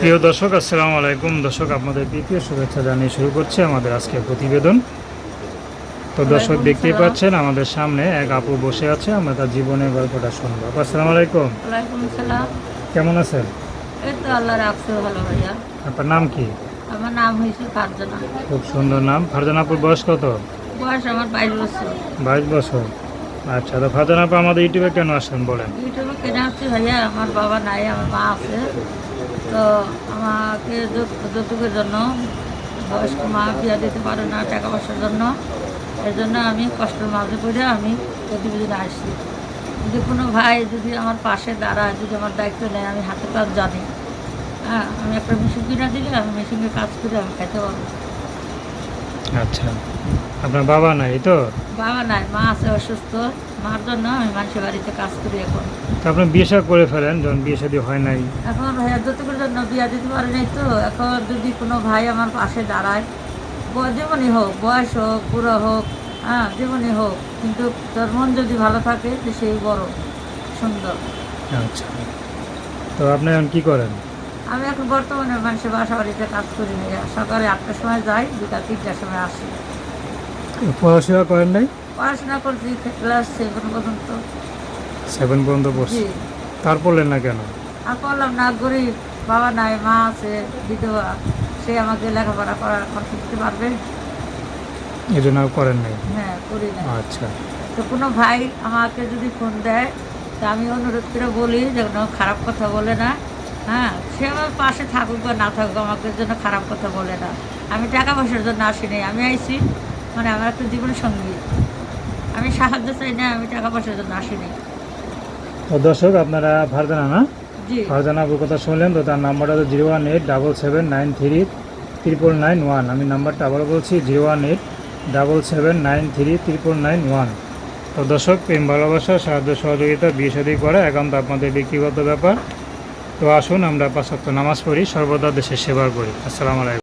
প্রিয় দর্শক আসসালামু আলাইকুম। দর্শক আপনাদের দ্বিতীয় শুভেচ্ছা জানিয়ে শুরু করছে আমাদের আজকের প্রতিবেদন। তো দর্শক দেখতেই পাচ্ছেন আমাদের সামনে এক আপু বসে আছে আমরা তার জীবনের গল্পটা শুনব। আসসালামু আলাইকুম। কেমন আছেন? আপনার নাম কি? আমার নাম হয়েছে ফারজানা। খুব সুন্দর নাম। ফারজান আপুর বয়স কত? বয়স আমার বাইশ বছর। বাইশ বছর। আচ্ছা তো ফারজান আপু আমাদের ইউটিউবে কেন আসেন বলেন? ইউটিউবে কেনা হচ্ছে ভাইয়া আমার বাবা নাই আমার মা আছে। তো আমাকে যৌতুকের জন্য বয়স্ক মা বিয়া দিতে পারে না টাকা পয়সার জন্য এর জন্য আমি কষ্টের মাঝে পড়ে আমি প্রতিবেদনে আসি। যদি কোনো ভাই যদি আমার পাশে দাঁড়ায় যদি আমার দায়িত্ব নেয় আমি হাতে কাজ জানি। হ্যাঁ আমি একটা মেশিন কিনা দিলে আমি মেশিনে কাজ করে আমি খেতে পারব। আচ্ছা। আপনার বাবা নাই তো? বাবা নাই মা আছে অসুস্থ। মার জন্য আমি মানুষের বাড়িতে কাজ করি এখন। তো আপনি বিয়ে শাদী করে ফেলেন যখন বিয়ে শাদী হয় নাই। এখন ভাইয়া যতটুকুর জন্য বিয়া দিতে পারে নাই তো এখন যদি কোনো ভাই আমার পাশে দাঁড়ায় যেমনই হোক বয়স হোক বুড়ো হোক হ্যাঁ যেমনই হোক কিন্তু তোর মন যদি ভালো থাকে তো সেই বড় সুন্দর। আচ্ছা। তো আপনি এখন কি করেন? আমি এখন বর্তমানে মানুষের বাসা বাড়িতে কাজ করি ভাইয়া। সকালে আটটার সময় যাই বিকাল তিনটার সময় আসি। পড়াশোনা করেন নাই? পড়াশোনা করছি ক্লাস সেভেন পর্যন্ত। সেভেন পর্যন্ত পড়ছে? তার পড়লেন না কেন? আর করলাম না গরিব বাবা নাই মা আছে বিধবা সে আমাকে লেখাপড়া করার এখন শিখতে পারবে? এই জন্য করেন নাই? হ্যাঁ করি না আচ্ছা। তো কোনো ভাই আমাকে যদি ফোন দেয় তা আমি অনুরোধ করে বলি যে কোনো খারাপ কথা বলে না। হ্যাঁ সে আমার পাশে থাকুক বা না থাকুক আমাকে জন্য খারাপ কথা বলে না। আমি টাকা পয়সার জন্য আসিনি আমি আইছি। মানে আমার একটা জীবন সঙ্গী। আমি সাহায্য চাই না আমি টাকা পয়সার জন্য আসিনি। তো দর্শক আপনারা ফারজানা না? ফারজানা আপুর কথা শুনলেন তো তার নাম্বারটা হলো zero one eight double seven nine three triple nine one. আমি নাম্বারটা আবার বলছি zero one eight double seven nine three triple nine one. তো দর্শক প্রেম ভালোবাসা সাহায্য সহযোগিতা বিয়ে শাদী করা একান্ত আপনাদের ব্যক্তিগত ব্যাপার। তো আসুন আমরা পাঁচাত্তর নামাজ পড়ি সর্বদা দেশের সেবা করি। আসসালামু আলাইকুম।